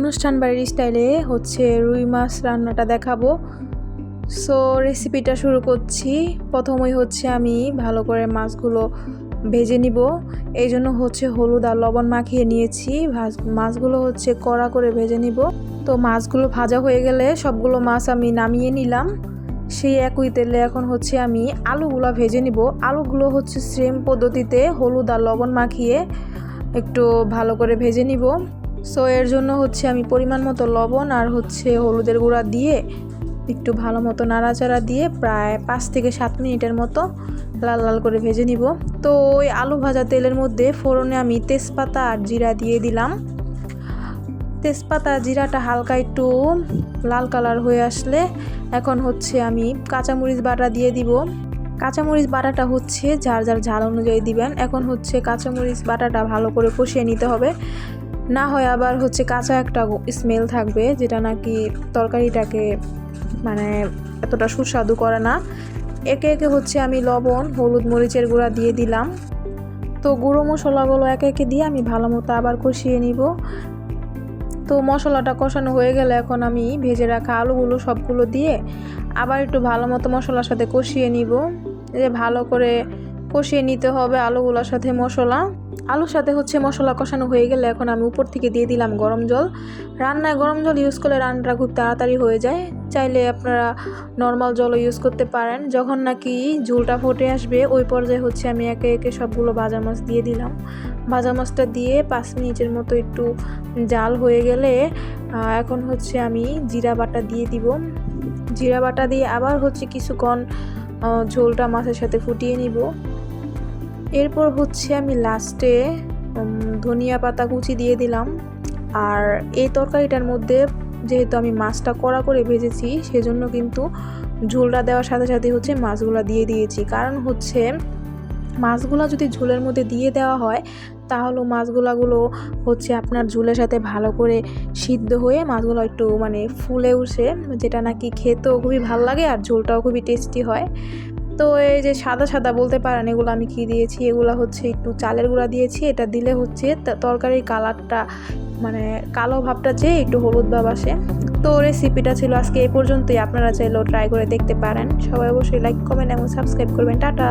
অনুষ্ঠান বাড়ির স্টাইলে হচ্ছে রুই মাছ রান্নাটা দেখাবো। সো রেসিপিটা শুরু করছি। প্রথমেই হচ্ছে আমি ভালো করে মাছগুলো ভেজে নিব। এই জন্য হচ্ছে হলুদ আর লবণ মাখিয়ে নিয়েছি। মাছগুলো হচ্ছে কড়া করে ভেজে নিব। তো মাছগুলো ভাজা হয়ে গেলে সবগুলো মাছ আমি নামিয়ে নিলাম। সেই একই তেলে এখন হচ্ছে আমি আলুগুলো ভেজে নিব। আলুগুলো হচ্ছে সেম পদ্ধতিতে হলুদ আর লবণ মাখিয়ে একটু ভালো করে ভেজে নিব। সো এর জন্য হচ্ছে আমি পরিমাণ মতো লবণ আর হচ্ছে হলুদের গুঁড়া দিয়ে একটু ভালো মতো নাড়াচাড়া দিয়ে প্রায় পাঁচ থেকে সাত মিনিটের মতো লাল লাল করে ভেজে নিব। তো, ওই আলু ভাজা তেলের মধ্যে ফোড়নে আমি তেজপাতা আর জিরা দিয়ে দিলাম। তেজপাতা, জিরাটা হালকা একটু লাল কালার হয়ে আসলে এখন হচ্ছে আমি কাঁচামরিচ বাটা দিয়ে দিব। কাঁচামরিচ বাটাটা হচ্ছে যার যার ঝাল অনুযায়ী দিবেন। এখন হচ্ছে কাঁচামরিচ বাটাটা ভালো করে কষিয়ে নিতে হবে। না হয় আবার হচ্ছে কাঁচা একটা স্মেল থাকবে, যেটা নাকি তরকারিটাকে মানে এতটা সুস্বাদু করে না। একে একে হচ্ছে আমি লবণ, হলুদ মরিচের গুঁড়া দিয়ে দিলাম। তো গুঁড়ো মশলাগুলো একে একে দিয়ে আমি ভালো মতো আবার কষিয়ে নিব। তো মশলাটা কষানো হয়ে গেলে এখন আমি ভেজে রাখা আলুগুলো সবগুলো দিয়ে আবার একটু ভালো মতো মশলার সাথে কষিয়ে নিব। যে ভালো করে কষিয়ে নিতে হবে আলুগুলোর সাথে মশলা। আলুর সাথে হচ্ছে মশলা কষানো হয়ে গেলে এখন আমি উপর থেকে দিয়ে দিলাম গরম জল। রান্নায় গরম জল ইউজ করলে রান্নাটা খুব তাড়াতাড়ি হয়ে যায়। চাইলে আপনারা নর্মাল জলও ইউজ করতে পারেন। যখন নাকি ঝোলটা ফুটে আসবে, ওই পর্যায়ে হচ্ছে আমি একে একে সবগুলো ভাজা মাছ দিয়ে দিলাম। ভাজা মাছটা দিয়ে পাঁচ মিনিটের মতো একটু জাল হয়ে গেলে এখন হচ্ছে আমি জিরা বাটা দিয়ে দিব। জিরা বাটা দিয়ে আবার হচ্ছে কিছুক্ষণ ঝোলটা মাছের সাথে ফুটিয়ে নিব। এরপর হচ্ছে আমি লাস্টে ধনিয়া পাতা কুচি দিয়ে দিলাম। আর এই তরকারিটার মধ্যে যেহেতু আমি মাছটা কড়া করে ভেজেছি, সেজন্য কিন্তু ঝোলটা দেওয়ার সাথে সাথে হচ্ছে মাছগুলো দিয়ে দিয়েছি। কারণ হচ্ছে মাছগুলো যদি ঝোলের মধ্যে দিয়ে দেওয়া হয়, তাহলে মাছগুলাগুলো হচ্ছে আপনার ঝোলের সাথে ভালো করে সিদ্ধ হয়ে মাছগুলো একটু মানে ফুলে উঠে, যেটা নাকি খেতেও খুবই ভালো লাগে আর ঝোলটাও খুবই টেস্টি হয়। তো এই যে সাদা সাদা বলতে পারেন, এগুলো আমি কি দিয়েছি? এগুলো হচ্ছে একটু চালের গুঁড়া দিয়েছি, এটা দিলে হচ্ছে তরকারির কালারটা মানে কালো ভাবটা চেয়ে একটু হলুদ ভাব আসে। তো রেসিপিটা ছিল আজকে এই পর্যন্তই, আপনারা চাইলেও ট্রাই করে দেখতে পারেন। সবাই অবশ্যই লাইক কমেন্ট এবং সাবস্ক্রাইব করবেন। টাটা!